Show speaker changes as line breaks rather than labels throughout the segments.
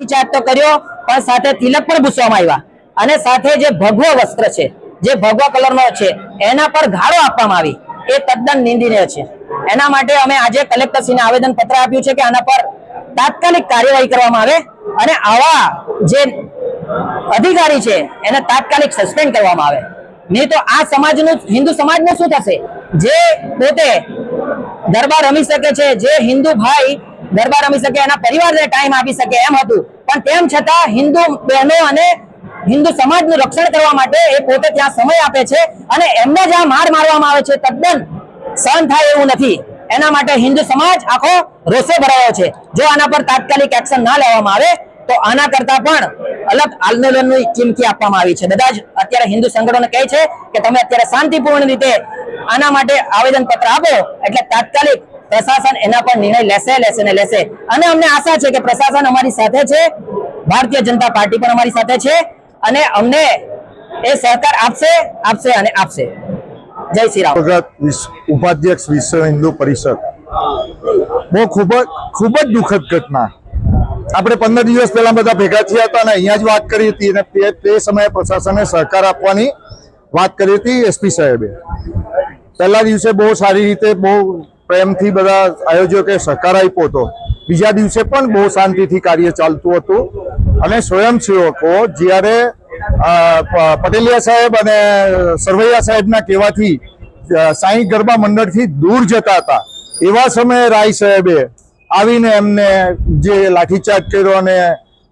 લાઠીચાર્જ તો કર્યો, પણ સાથે તિલક પણ ભૂસવામાં આવ્યા. અને સાથે જે ભગવો વસ્ત્ર છે, જે ભગવા કલરનો છે, એના પર ગાળો આપવામાં આવી. એ તદ્દન નિંદનીય છે. એના માટે અમે આજે કલેક્ટરશ્રીને આવેદન પત્ર આપ્યું છે કે આના પર તાત્કાલિક કાર્યવાહી કરવામાં આવે અને આવા જે અધિકારી છે, એને તાત્કાલિક સસ્પેન્ડ કરવામાં આવે. નહીં તો આ સમાજનું, હિન્દુ સમાજનું શું થશે? જે પોતે ગરબા રમી શકે છે, જે હિન્દુ ભાઈ ગરબા રમી શકે, એના પરિવારને ટાઈમ આપી શકે, એમ હતું. પણ તેમ છતાં હિન્દુ બહેનો અને હિન્દુ સમાજનું રક્ષણ કરવા માટે એ પોતે ત્યાં સમય આપે છે અને એમને જ્યાં માર મારવામાં આવે છે. તદ્દન સહન થાય એવું નથી. એના માટે હિન્દુ સમાજ આખો રોષે ભરાયો છે. જો આના પર તાત્કાલિક એક્શન ના લેવામાં આવે, તો આના કરતા પણ અલગ આંદોલનની ચીમકી આપવામાં આવી છે. બધા જ અત્યારે હિન્દુ સંગઠનો કહે છે કે તમે અત્યારે શાંતિપૂર્ણ રીતે આના માટે આવેદન પત્ર આપો, એટલે તાત્કાલિક પ્રશાસન એના પર નિર્ણય લેશે લેશે ને લેશે. અને અમને આશા છે કે પ્રશાસન અમારી સાથે છે. ભારતીય જનતા પાર્ટી પણ અમારી સાથે છે. અને અમને એ સહકાર આપશે આપશે અને આપશે. જય શ્રી રામ.
ઉપાધ્યક્ષ વિશ્વ હિન્દુ પરિષદ. બહુ ખૂબ જ ખૂબ જ દુઃખદ ઘટના. આપણે પંદર દિવસ પહેલા બધા ભેગા થયા હતા અને અહીંયા જ વાત કરી હતી અને તે તે સમયે પ્રશાસને સહકાર આપવાની વાત કરી હતી એસપી સાહેબે. પહેલા દિવસે બહુ સારી રીતે બહુ પ્રેમથી બધા આયોજકે સહકાર આપ્યો હતો. બીજા દિવસે પણ બહુ શાંતિથી કાર્ય ચાલતું હતું. અને સ્વયંસેવકો જ્યારે પટેલિયા સાહેબ અને સરવૈયા સાહેબના કહેવાથી સાંઈ ગરબા મંડળથી દૂર જતા હતા. એવા સમયે રાય સાહેબે આવીને એમને જે લાઠીચાર્જ કર્યો અને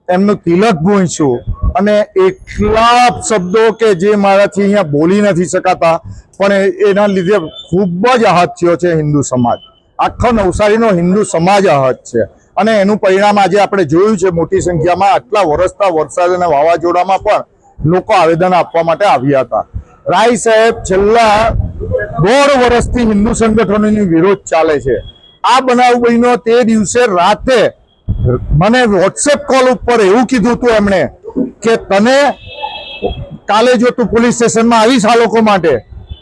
એમનું તિલક ભૂંચ્યું અને એટલા શબ્દો કે જે મારાથી અહીંયા બોલી નથી શકાતા, પણ એના લીધે ખૂબ જ આહત થયો છે હિન્દુ સમાજ. આખો નવસારીનો હિન્દુ સમાજ આહત છે. અને એનું પરિણામ આજે આપણે જોયું છે મોટી સંખ્યામાં આટલા વરસતા વરસાદ અને વાવાઝોડામાં પણ લોકો આવેદન આપવા માટે આવ્યા હતા. રાય સાહેબ છેલ્લા દોઢ વર્ષથી હિન્દુ સંગઠનોની વિરોધ ચાલે છે. આ બનાવ બન્યો તે દિવસે રાતે મને વોટ્સએપ કોલ ઉપર એવું કીધું હતું એમણે કે તને કાલે જો તું પોલીસ સ્ટેશનમાં આવીશ આ લોકો માટે,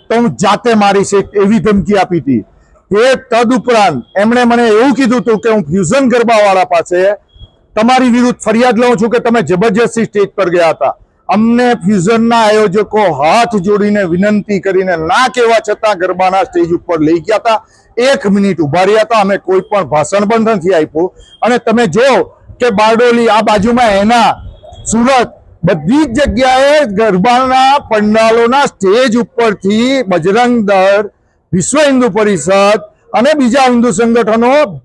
તો હું જાતે મારીશ એવી ધમકી આપી હતી. એ તદ ઉપરાંત એમણે મને એવું કીધું હતું કે હું ફ્યુઝન ગરબાવાળા પાસે તમારી વિરુદ્ધ ફરિયાદ લઉં છું કે તમે જબરજસ્તી સ્ટેજ પર ગયા હતા. અમને ફ્યુઝનના આયોજકો હાથ જોડીને વિનંતી કરીને ના કહેવા છતાં ગરબાના સ્ટેજ ઉપર લઈ ગયા હતા. એક મિનિટ ઊભા રહ્યા હતા. અમે કોઈ પણ ભાષણ બંધ નથી આપ્યું. અને તમે જો કે બારડોલી આ બાજુમાં એના સુરત. બધી જ જગ્યાએ ગરબાના પંડાલોના સ્ટેજ ઉપરથી બજરંગ દળ, વિશ્વ હિન્દુ પરિષદ અને બીજા હિન્દુ સંગઠનો